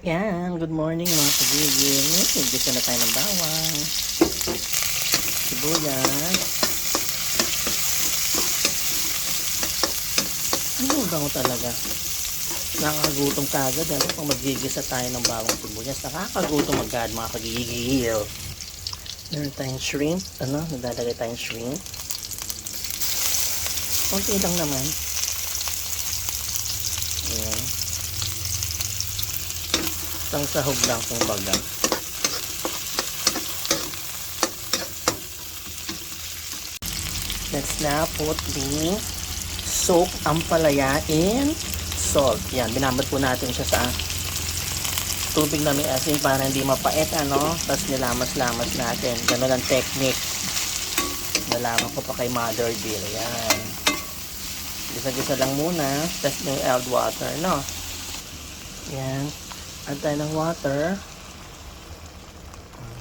Yan, good morning mga kagigil. Nagdisa na tayo ng bawang. Sibuyas. Ano bango talaga? Nakakagutom ka agad. Ano pag magigisa tayo ng bawang sibuyas? Nakakagutom agad mga kagigil. Meron tayong shrimp. Ano? Nadalagay tayong shrimp. Konti lang naman. Ayan. Isang sahog lang kung baga. Let's now put the soap ampalaya in salt. Yan, binambat po natin siya sa tubig na may asin para hindi mapait, ano? Tapos nilamas-lamas natin. Ganun ang technique. Nalaman ko pa kay Mother Bill. Yan. Gisa-gisa lang muna. Tapos may eld water, no? Yan. Add tayo ng water.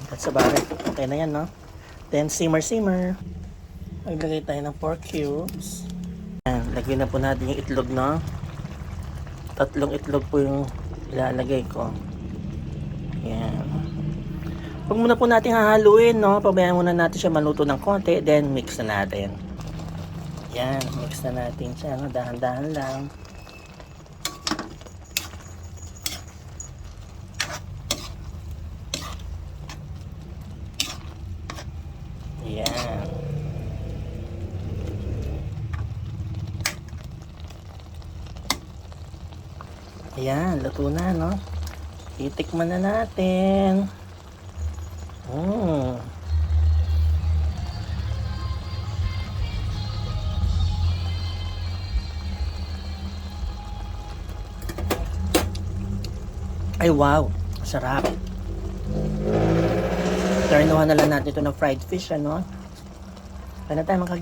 That's about it. Okay na yan, no? Then, simmer-simmer. Maglagay tayo ng pork cubes. Yan. Lagyan na po natin yung itlog, no? Tatlong itlog po yung ilalagay ko. Yan. Huwag muna po natin hahaluin, no? Pabayaan muna natin siya maluto ng konti, then mix na natin. Yan, mix na natin siya, no? Dahan-dahan lang. Yan. Ayan, luto na, no? Titikman na natin. Mm. Ay, wow. Sarap. Turn na lang natin ito ng fried fish, ano? Kaya na tayo mga